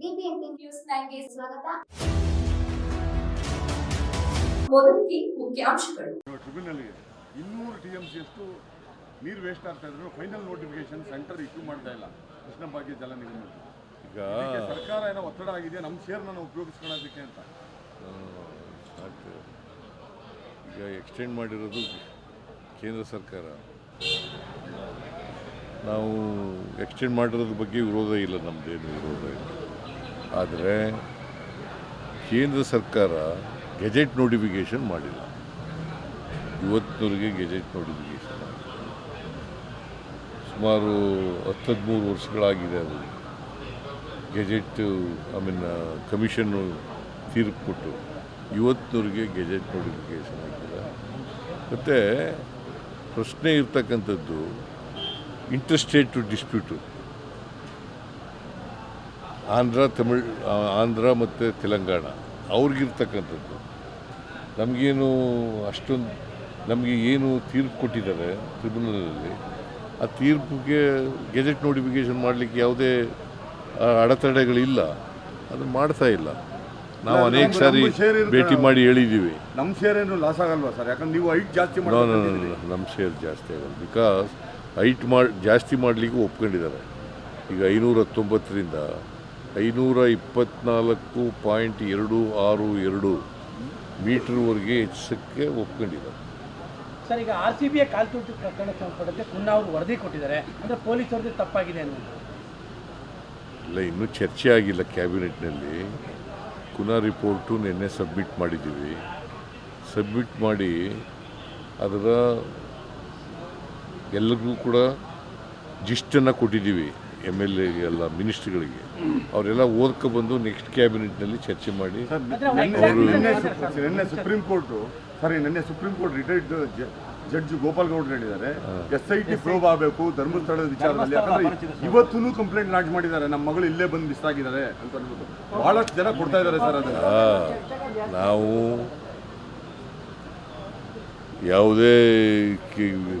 BBMP news ನೈನ್ಗೆ ಸ್ವಾಗತ. ಮೊದಲಿಗೆ ಮುಖ್ಯಾಂಶಗಳು. ಟ್ರಿಬ್ಯುನಲ್ ಇನ್ನೂರು ಟಿ ಎಂ ಸಿ ಅಷ್ಟು ನೀರು ವೇಸ್ಟ್ ಆಗ್ತಾ ಇದ್ರು. ಫೈನಲ್ ನೋಟಿಫಿಕೇಶನ್ ಸೆಂಟರ್ ಇಶ್ಯೂ ಮಾಡ್ತಾ ಇಲ್ಲ. ಕೃಷ್ಣ ಭಾಗ್ಯ ಜಲ ನಿಗಮ. ಈಗ ಸರ್ಕಾರ ಏನೋ ಒತ್ತಡ ಆಗಿದೆ. ನಮ್ಮ ಶೇರ್ನ ನಾವು ಉಪಯೋಗಿಸ್ಕೊಳ್ಳೋದಕ್ಕೆ ಅಂತ. ಈಗ ಎಕ್ಸ್ಟೆಂಡ್ ಮಾಡಿರೋದು ಕೇಂದ್ರ ಸರ್ಕಾರ. ನಾವು ಎಕ್ಸ್ಟೆಂಡ್ ಮಾಡಿರೋದ್ರ ಬಗ್ಗೆ ವಿರೋಧ ಇಲ್ಲ ನಮ್ಮದೇನು ವಿರೋಧ ಇಲ್ಲ. ಆದರೆ ಕೇಂದ್ರ ಸರ್ಕಾರ ಗೆಜೆಟ್ ನೋಟಿಫಿಕೇಷನ್ ಮಾಡಿಲ್ಲ. ಇವತ್ತಿನವರೆಗೆ ಗೆಜೆಟ್ ನೋಟಿಫಿಕೇಷನ್ ಸುಮಾರು ಹತ್ತು ಹದಿಮೂರು ವರ್ಷಗಳಾಗಿದೆ ಅದು. ಗೆಜೆಟ್, ಐ ಮೀನ್ ಕಮಿಷನ್ನು ತೀರ್ಪು ಕೊಟ್ಟು ಇವತ್ತಿನವರೆಗೆ ಗೆಜೆಟ್ ನೋಟಿಫಿಕೇಷನ್ ಆಗಿಲ್ಲ ಮತ್ತು ಪ್ರಶ್ನೆ ಇರ್ತಕ್ಕಂಥದ್ದು ಇಂಟರ್ಸ್ಟೇಟ್ ಡಿಸ್ಪ್ಯೂಟು. ಆಂಧ್ರ ತಮಿಳ್ ಆಂಧ್ರ ಮತ್ತು ತೆಲಂಗಾಣ. ಅವ್ರಿಗಿರ್ತಕ್ಕಂಥದ್ದು. ನಮಗೇನು ಅಷ್ಟೊಂದು ನಮಗೆ ಏನು ತೀರ್ಪು ಕೊಟ್ಟಿದ್ದಾರೆ ಟ್ರಿಬ್ಯುನಲಲ್ಲಿ ಆ ತೀರ್ಪಿಗೆ ಗೆಜೆಟ್ ನೋಟಿಫಿಕೇಷನ್ ಮಾಡಲಿಕ್ಕೆ ಯಾವುದೇ ಅಡೆತಡೆಗಳಿಲ್ಲ. ಅದು ಮಾಡ್ತಾ ಇಲ್ಲ. ನಾವು ಅನೇಕ ಸಾರಿ ಭೇಟಿ ಮಾಡಿ ಹೇಳಿದ್ದೀವಿ ನಮ್ಮ ಶೇರ್ ಏನು ಲಾಸ್ ಆಗಲ್ವಾ ಸರ್ ಯಾಕಂದ್ರೆ ನೀವು ಹೈಟ್ ಜಾಸ್ತಿ ನಮ್ಮ ಶೇರ್ ಜಾಸ್ತಿ ಆಗಲ್ಲ. ಬಿಕಾಸ್ ಹೈಟ್ ಮಾಡಿ ಜಾಸ್ತಿ ಮಾಡಲಿಕ್ಕೆ ಒಪ್ಕೊಂಡಿದ್ದಾರೆ. ಈಗ ಐನೂರ ಹತ್ತೊಂಬತ್ತರಿಂದ ಐನೂರ ಇಪ್ಪತ್ನಾಲ್ಕು ಪಾಯಿಂಟ್ ಎರಡು ಆರು ಎರಡು ಮೀಟರ್ವರೆಗೆ ಹೆಚ್ಚಿಸೋಕ್ಕೆ ಒಪ್ಕೊಂಡಿದ್ದಾರೆ. ಸರ್ ಈಗ ಆರ್ ಸಿ ಬಿಯ ಕಾಲ್ತುಟ್ಟು ಪ್ರಕರಣ ಸಂಬಂಧಪಟ್ಟಂತೆ ಪುನಃ ಅವರು ವರದಿ ಕೊಟ್ಟಿದ್ದಾರೆ. ಅಂದರೆ ಪೊಲೀಸ್ ವರದಿ ತಪ್ಪಾಗಿದೆ ಅನ್ನೋದು. ಇಲ್ಲ ಇನ್ನೂ ಚರ್ಚೆ ಆಗಿಲ್ಲ ಕ್ಯಾಬಿನೆಟ್ನಲ್ಲಿ. ಪುನಃ ರಿಪೋರ್ಟು ನಿನ್ನೆ ಸಬ್ಮಿಟ್ ಮಾಡಿದ್ದೀವಿ. ಸಬ್ಮಿಟ್ ಮಾಡಿ ಅದರ ಎಲ್ಲರಿಗೂ ಕೂಡ ಜಿಸ್ಟನ್ನು ಕೊಟ್ಟಿದ್ದೀವಿ. ಎಂ ಎಲ್ ಎ ಎಲ್ಲ ಮಿನಿಸ್ಟ್ರಿಗಳಿಗೆ. ಅವರೆಲ್ಲ ಓದ್ಕೊಬಂದು ನೆಕ್ಸ್ಟ್ ಕ್ಯಾಬಿನೆಟ್ನಲ್ಲಿ ಚರ್ಚೆ ಮಾಡಿ ನಿನ್ನೆ ಸುಪ್ರೀಂ ಕೋರ್ಟು ಸರಿ ನಿನ್ನೆ supreme court retired judge Gopal ಗೌಡ್ರು ಹೇಳಿದ್ದಾರೆ. ಎಸ್ ಐ ಟಿ ಪ್ರೋಬ್ ಆಗಬೇಕು ಧರ್ಮಸ್ಥಳದ ವಿಚಾರದಲ್ಲಿ. ಯಾಕಂದ್ರೆ ಇವತ್ತೂ ಕಂಪ್ಲೇಂಟ್ ಲಾಂಚ್ ಮಾಡಿದ್ದಾರೆ. ನಮ್ಮ ಮಗಳು ಇಲ್ಲೇ ಬಂದು ಮಿಸ್ ಆಗಿದ್ದಾರೆ ಅಂತ ಅನ್ಬಿಟ್ಟು. ಬಹಳಷ್ಟು ಜನ ಕೊಡ್ತಾ ಇದ್ದಾರೆ ಸರ್ ಅದನ್ನ. ನಾವು ಯಾವುದೇ ಕಿ-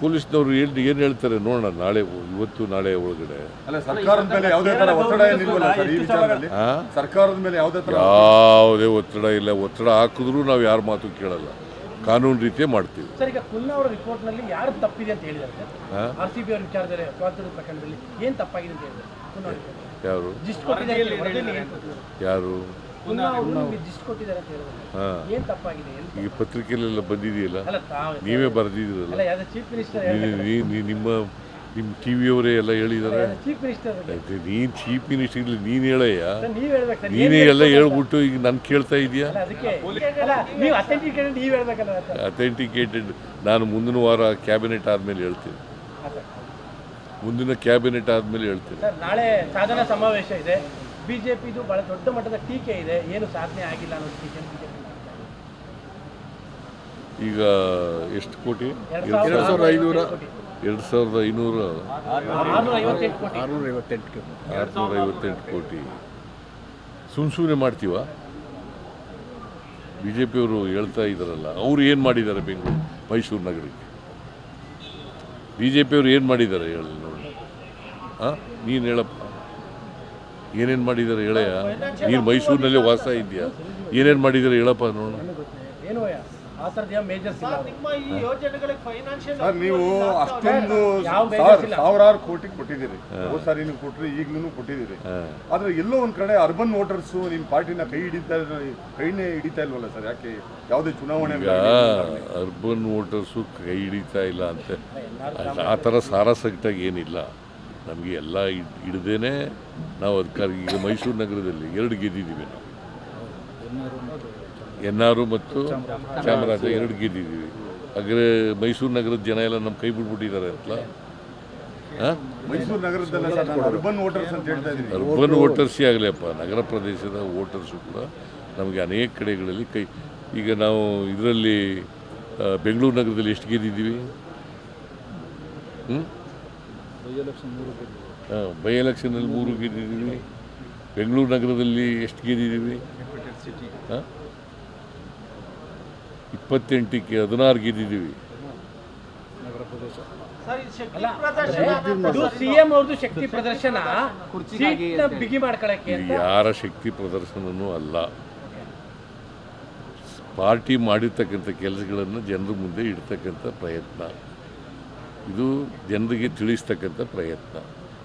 ಪೊಲೀಸ್ನವರು ಏನು ಏನು ಹೇಳ್ತಾರೆ ನೋಡೋಣ ನಾಳೆ ಇವತ್ತು ನಾಳೆ ಒಳಗಡೆ. ಅಲ್ಲ ಸರ್ಕಾರದ ಮೇಲೆ ಯಾವುದೇ ತರ ಒತ್ತಡ ಏನಿಲ್ವಲ್ಲ ಸರ್ ಈ ವಿಚಾರದಲ್ಲಿ? ಆ? ಸರ್ಕಾರದ ಮೇಲೆ ಯಾವುದೇ ತರ ಯಾವುದೇ ಒತ್ತಡ ಇಲ್ಲ. ಒತ್ತಡ ಹಾಕಿದ್ರೂ ನಾವು ಯಾರ ಮಾತು ಕೇಳಲ್ಲ. ಕಾನೂನು ರೀತಿಯೇ ಮಾಡ್ತೀವಿ. ಯಾರು? ಈಗ ಪತ್ರಿಕೆಯಲ್ಲೆಲ್ಲ ಬಂದಿದೆಯಲ್ಲ? ನೀವೇ ಬರೆದಿದ್ದೀರಲ್ಲ? ನಿಮ್ಮ ನಿಮ್ಮ ಟಿ ವಿಯವರೇ ಎಲ್ಲ ಹೇಳಿದ್ದಾರೆ? ಮಿನಿಸ್ಟರ್ ನೀನು ಚೀಫ್ ಮಿನಿಸ್ಟರ್ ನೀನು ಹೇಳಯ್ಯ. ನೀವ್ ಹೇಳ್ಬೇಕು ಸರ್ ನೀನೇ ಎಲ್ಲ ಹೇಳ್ಬಿಟ್ಟು ಈಗ ನಾನು ಕೇಳ್ತಾ ಇದೆಯಾ ಅಥೆಂಟಿಕೇಟೆಡ್ ನಾನು ಮುಂದಿನ ವಾರ ಕ್ಯಾಬಿನೆಟ್ ಆದಮೇಲೆ ಹೇಳ್ತೀನಿ. ಮುಂದಿನ ಕ್ಯಾಬಿನೆಟ್ ಆದಮೇಲೆ ಹೇಳ್ತೀನಿ. ಸರ್ ನಾಳೆ ಸಾಧನ ಸಮಾವೇಶ ಇದೆ. ಬಿಜೆಪಿದು ಬಹಳ ದೊಡ್ಡ ಮಟ್ಟದ ಟೀಕೆ ಇದೆ. ಏನು ಸಾಧನೆ ಆಗಿಲ್ಲ ಅನ್ನೋ ಟೀಕೆ ಈಗ ಎಷ್ಟು ಕೋಟಿ? ಎರಡ್ ಸಾವಿರದ ಐನೂರ ಎರಡು ಸಾವಿರದ ಐನೂರ ಆರ್ನೂರ ಐವತ್ತೆಂಟು ಕೋಟಿ. ಆರುನೂರ ಐವತ್ತೆಂಟು ಕೋಟಿ. ಸುಮ್ ಸುಮ್ಮನೆ ಮಾಡ್ತೀವ? ಬಿ ಜೆ ಪಿಯವರು ಹೇಳ್ತಾ ಇದ್ದಾರಲ್ಲ ಅವ್ರು ಏನು ಮಾಡಿದ್ದಾರೆ ಬೆಂಗಳೂರು ಮೈಸೂರು ನಗರಕ್ಕೆ? ಬಿ ಜೆ ಪಿಯವರು ಏನು ಮಾಡಿದ್ದಾರೆ ಹೇಳಿ ನೋಡಿ. ಹಾಂ? ನೀನು ಹೇಳಪ್ಪ. ಏನೇನು ಮಾಡಿದ್ದಾರೆ ಹೇಳಯ್ಯ? ನೀನು ಮೈಸೂರಿನಲ್ಲೇ ವಾಸ ಇದೆಯಾ ಏನೇನು ಮಾಡಿದ್ದಾರೆ ಹೇಳಪ್ಪ ನೋಡೋಣ ಸರ್ ನೀವು ಅಷ್ಟೊಂದು. ಸಾವಿರಾರು ಕೋಟಿ ಕೊಟ್ಟಿದ್ದೀರಿ. ಹೋದ್ ಸಾರಿ ನೀವು ಕೊಟ್ರಿ ಈಗ್ಲೂ ಕೊಟ್ಟಿದ್ದೀರಿ. ಆದ್ರೆ ಎಲ್ಲೋ ಒಂದ್ ಕಡೆ ಅರ್ಬನ್ ವೋಟರ್ಸ್ ನಿಮ್ ಪಾರ್ಟಿನ ಕೈ ಹಿಡಿತಾ ಕೈನೇ ಹಿಡಿತಾ ಇಲ್ವಲ್ಲ ಸರ್? ಯಾಕೆ ಯಾವುದೇ ಚುನಾವಣೆ ಅರ್ಬನ್ ವೋಟರ್ಸು ಕೈ ಹಿಡಿತಾ ಇಲ್ಲ ಅಂತ. ಆ ಥರ ಸಾರಾಸಗಟಾಗಿ ಏನಿಲ್ಲ. ನಮಗೆ ಎಲ್ಲ ಹಿಡ್ದೇನೆ ನಾವು ಅದಕ್ಕಾಗಿ ಈಗ ಮೈಸೂರು ನಗರದಲ್ಲಿ ಎರಡು ಗೆದ್ದಿದ್ದೀವಿ ನಾವು. ಎನ್ ಆರು ಮತ್ತು ಚಾಮರಾಜ ಎರಡು ಗೆದ್ದಿದ್ದೀವಿ. ಹಾಗಾದ್ರೆ ಮೈಸೂರು ನಗರದ ಜನ ಎಲ್ಲ ನಮ್ಮ ಕೈ ಬಿಟ್ಬಿಟ್ಟಿದ್ದಾರೆ ಅಂತಲ್ಲ? ಮೈಸೂರು ನಗರದಲ್ಲ ಅರ್ಬನ್ ವೋಟರ್ಸ್ ಅಂತ ಹೇಳ್ತಾ ಅರ್ಬನ್ ವೋಟರ್ಸೇ ಆಗಲಿಯಪ್ಪ. ನಗರ ಪ್ರದೇಶದ ವೋಟರ್ಸು ಕೂಡ ನಮಗೆ ಅನೇಕ ಕಡೆಗಳಲ್ಲಿ ಕೈ ಈಗ ನಾವು ಇದರಲ್ಲಿ ಬೆಂಗಳೂರು ನಗರದಲ್ಲಿ ಎಷ್ಟು ಗೆದ್ದಿದ್ದೀವಿ? ಹ್ಞೂ ಬೈ ಎಲೆಕ್ಷನಲ್ಲಿ ಮೂರು ಗೆದ್ದಿದ್ದೀವಿ. ಬೆಂಗಳೂರು ನಗರದಲ್ಲಿ ಎಷ್ಟು ಗೆದ್ದಿದ್ದೀವಿ? ಇಪ್ಪತ್ತೆಂಟಕ್ಕೆ ಹದಿನಾರು ಗೆದ್ದಿದ್ದೀವಿ. ಶಕ್ತಿ ಪ್ರದರ್ಶನ ಯಾರ ಶಕ್ತಿ ಪ್ರದರ್ಶನನೂ ಅಲ್ಲ. ಪಾರ್ಟಿ ಮಾಡಿರ್ತಕ್ಕಂಥ ಕೆಲಸಗಳನ್ನು ಜನರ ಮುಂದೆ ಇಡ್ತಕ್ಕಂಥ ಪ್ರಯತ್ನ. ಇದು ಜನರಿಗೆ ತಿಳಿಸ್ತಕ್ಕಂಥ ಪ್ರಯತ್ನ.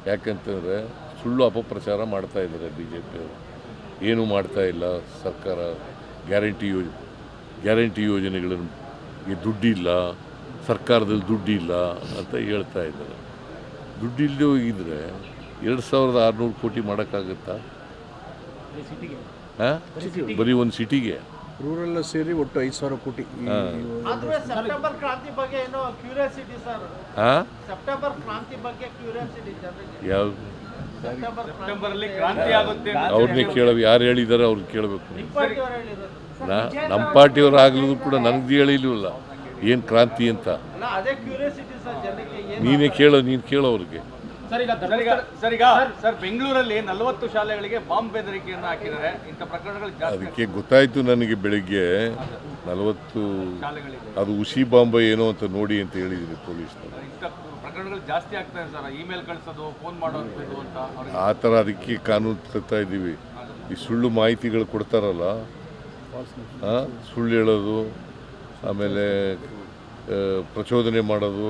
ಯಾಕಂತಂದರೆ ಸುಳ್ಳು ಅಪಪ್ರಚಾರ ಮಾಡ್ತಾ ಇದ್ದಾರೆ ಬಿ ಜೆ ಪಿಯವರು ಏನೂ ಮಾಡ್ತಾ ಇಲ್ಲ ಸರ್ಕಾರ ಗ್ಯಾರಂಟಿ ಯೋಜ ಗ್ಯಾರಂಟಿ ಯೋಜನೆಗಳನ್ನು ದುಡ್ಡಿಲ್ಲ ಸರ್ಕಾರದಲ್ಲಿ ದುಡ್ಡಿಲ್ಲ ಅಂತ ಹೇಳ್ತಾ ಇದ್ದಾರೆ. ದುಡ್ಡಿಲ್ಲದೆ ಹೋಗಿದ್ರೆ ಎರಡು ಸಾವಿರದ ಆರುನೂರು ಕೋಟಿ ಮಾಡೋಕ್ಕಾಗತ್ತಾ? ಹಾಂ? ಬರೀ ಒಂದು ಸಿಟಿಗೆ. ರೂರಲ್ ಸೇರಿ ಒಟ್ಟು ಐದು ಸಾವಿರ ಕೋಟಿ ಈ- ಆದ್ರೆ ಸೆಪ್ಟೆಂಬರ್ ಕ್ರಾಂತಿ ಬಗ್ಗೆ ಏನೋ ಕ್ಯೂರಿಯಾಸಿಟಿ ಸರ್ ಹಾಂ? ಸೆಪ್ಟೆಂಬರ್ ಕ್ರಾಂತಿ ಬಗ್ಗೆ ಕ್ಯೂರಿಯಾಸಿಟಿ ಜನರಿಗೆ ಯಾವ? ಸೆಪ್ಟೆಂಬರ್ ಸೆಪ್ಟೆಂಬರ್ ಅಲ್ಲಿ ಕ್ರಾಂತಿ ಆಗುತ್ತೆ ಅವ್ರನ್ನೇ ಕೇಳ ಯಾರು ಹೇಳಿದ್ದಾರೆ ಅವ್ರಿಗೆ ಕೇಳಬೇಕು. ಹೇಳಿರೋದು. ನಾ ನಮ್ಮ ಪಾರ್ಟಿಯವ್ರು ಆಗ್ಲೂ ಕೂಡ ನನಗೆ ಹೇಳಿಲ್ವಲ್ಲ. ಏನು ಕ್ರಾಂತಿ ಅಂತ? ಅಲ್ಲ ಅದೇ ಕ್ಯೂರಿಯಾಸಿಟಿ ಸರ್ ಜನಕ್ಕೆ ಏನು ನೀನೇ ಕೇಳೋ ನೀನು ಕೇಳೋ ಅವ್ರಿಗೆ. ಸರ್ ಈಗ ಸರ್ ಈಗ ಸರ್ ಬೆಂಗಳೂರಲ್ಲಿ ನಲವತ್ತು ಶಾಲೆಗಳಿಗೆ ಬಾಂಬ್ ಬೆದರಿಕೆಯನ್ನು ಹಾಕಿದ್ದಾರೆ. ಇಂಥ ಪ್ರಕರಣಗಳು ಜಾಸ್ತಿ ಅದಕ್ಕೆ ಗೊತ್ತಾಯಿತು ನನಗೆ ಬೆಳಿಗ್ಗೆ ನಲವತ್ತು ಶಾಲೆಗಳಿಗೆ. ಅದು ಉಸಿ ಬಾಂಬ್ ಏನೋ ಅಂತ ನೋಡಿ ಅಂತ ಹೇಳಿದ್ದೀನಿ ಪೊಲೀಸ್ನವರು. ಪ್ರಕರಣಗಳು ಜಾಸ್ತಿ ಸರ್. ಇಮೇಲ್ ಕಳಿಸೋದು ಫೋನ್ ಮಾಡೋದು ಅಂತ ಆ ಥರ ಅದಕ್ಕೆ ಕಾನೂನು ತರ್ತಾ ಇದ್ದೀವಿ. ಈ ಸುಳ್ಳು ಮಾಹಿತಿಗಳು ಕೊಡ್ತಾರಲ್ಲ? ಸುಳ್ಳು ಹೇಳೋದು ಆಮೇಲೆ ಪ್ರಚೋದನೆ ಮಾಡೋದು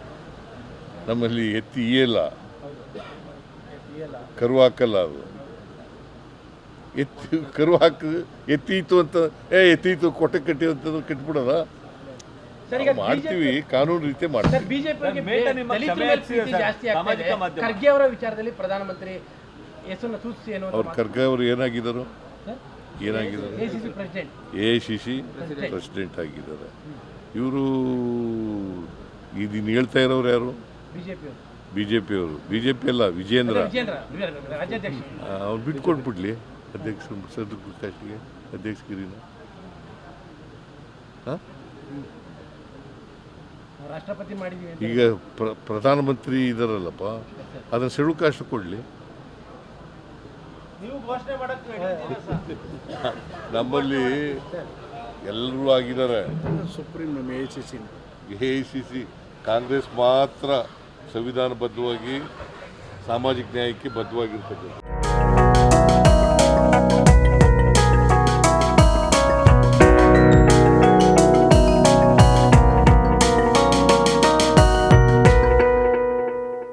ನಮ್ಮಲ್ಲಿ ಎತ್ತಿ ಇಯಲ್ಲ. ಕರು ಹಾಕಲ್ಲ ಅದು. ಎತ್ತಿ ಕರು ಹಾಕ ಎತ್ತೀತು ಅಂತ ಏ ಎತ್ತೀತು ಕೊಟ್ಟೆ ಕಟ್ಟಿ ಅಂತಂದ್ರೆ ಕಟ್ಬಿಡೋದ? ಸರ್ ಈಗ ಮಾಡ್ತೀವಿ ಕಾನೂನು ರೀತಿ ಸರ್ ಮಾಡ್ತೀವಿ ಖರ್ಗೆ ಅವರ ವಿಚಾರದಲ್ಲಿ ಪ್ರಧಾನಮಂತ್ರಿ ಹೆಸರನ್ನ ಸೂಚಿಸಿ ಏನು ಅವ್ರು ಖರ್ಗೆ ಅವರು ಏನಾಗಿದ್ದಾರೆ? ಏನಾಗಿದ್ದಾರೆ? President. A C C president ಆಗಿದ್ದಾರೆ. ಇವರು ಇದನ್ನು ಹೇಳ್ತಾ ಇರೋರು ಯಾರು? ಬಿ ಜೆ ಪಿಯವರು ಬಿ ಜೆ ಪಿ ಅಲ್ಲ ವಿಜೇಂದ್ರ. ವಿಜೇಂದ್ರ ಬಿಟ್ಕೊಂಡು ಬಿಡ್ಲಿ. ಬಿಟ್ಕೊಟ್ಬಿಡ್ಲಿ ಅಧ್ಯಕ್ಷ ಸದ್ರ ಪ್ರಕಾಶ್ಗೆ ಅಧ್ಯಕ್ಷಗಿರಿನ ಹಾಂ? ರಾಷ್ಟ್ರಪತಿ ಮಾಡಿದ್ವಿ ಅಂತ ಈಗ ಪ್ರ ಪ್ರಧಾನಮಂತ್ರಿ ಇದಾರಲ್ಲಪ್ಪ ಅದನ್ನು ಕಾಸ್ಟ್ ಕೊಡಲಿ. ನಮ್ಮಲ್ಲಿ ಎಲ್ಲರೂ ಆಗಿದ್ದಾರೆ. ಸುಪ್ರೀಂ ನಮ್ಮ A C C A I C C Congress ಮಾತ್ರ. ಸಂವಿಧಾನಬದ್ಧವಾಗಿ ಸಾಮಾಜಿಕ ನ್ಯಾಯಕ್ಕೆ ಬದ್ಧವಾಗಿರ್ತಕ್ಕಂಥದ್ದು.